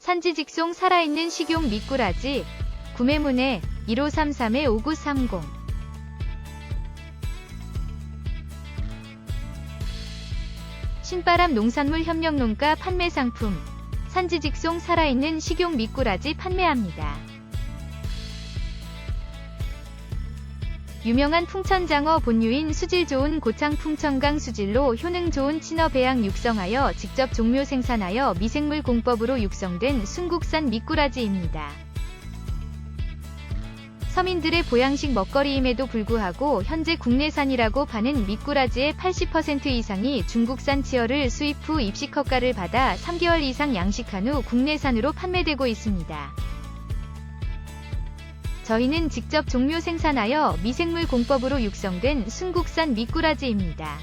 산지 직송 살아있는 식용 미꾸라지 구매문의 1533-5930 신바람 농산물 협력농가 판매 상품 산지 직송 살아있는 식용 미꾸라지 판매합니다. 유명한 풍천장어 본류인 수질 좋은 고창 풍천강 수질로 효능 좋은 친어 배양 육성하여 직접 종묘 생산하여 미생물 공법으로 육성된 순국산 미꾸라지입니다. 서민들의 보양식 먹거리임에도 불구하고 현재 국내산이라고 파는 미꾸라지의 80% 이상이 중국산 치어를 수입 후 입식 허가를 받아 3개월 이상 양식한 후 국내산으로 판매되고 있습니다. 저희는 직접 종묘 생산하여 미생물 공법으로 육성된 순국산 미꾸라지입니다.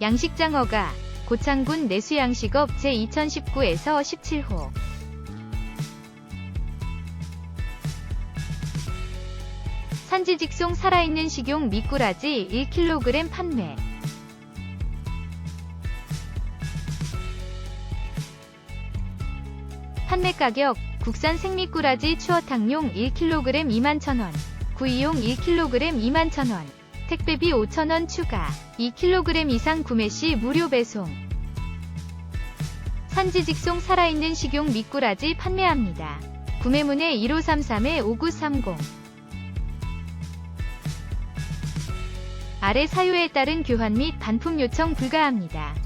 양식장어가 고창군 내수양식업 제2019에서 17호 산지 직송 살아있는 식용 미꾸라지 1kg 판매 판매 가격 국산 생미꾸라지 추어탕용 1kg 21,000원, 구이용 1kg 21,000원, 택배비 5,000원 추가, 2kg 이상 구매 시 무료 배송. 산지 직송 살아있는 식용 미꾸라지 판매합니다. 구매문의 1533-5930 아래 사유에 따른 교환 및 반품 요청 불가합니다.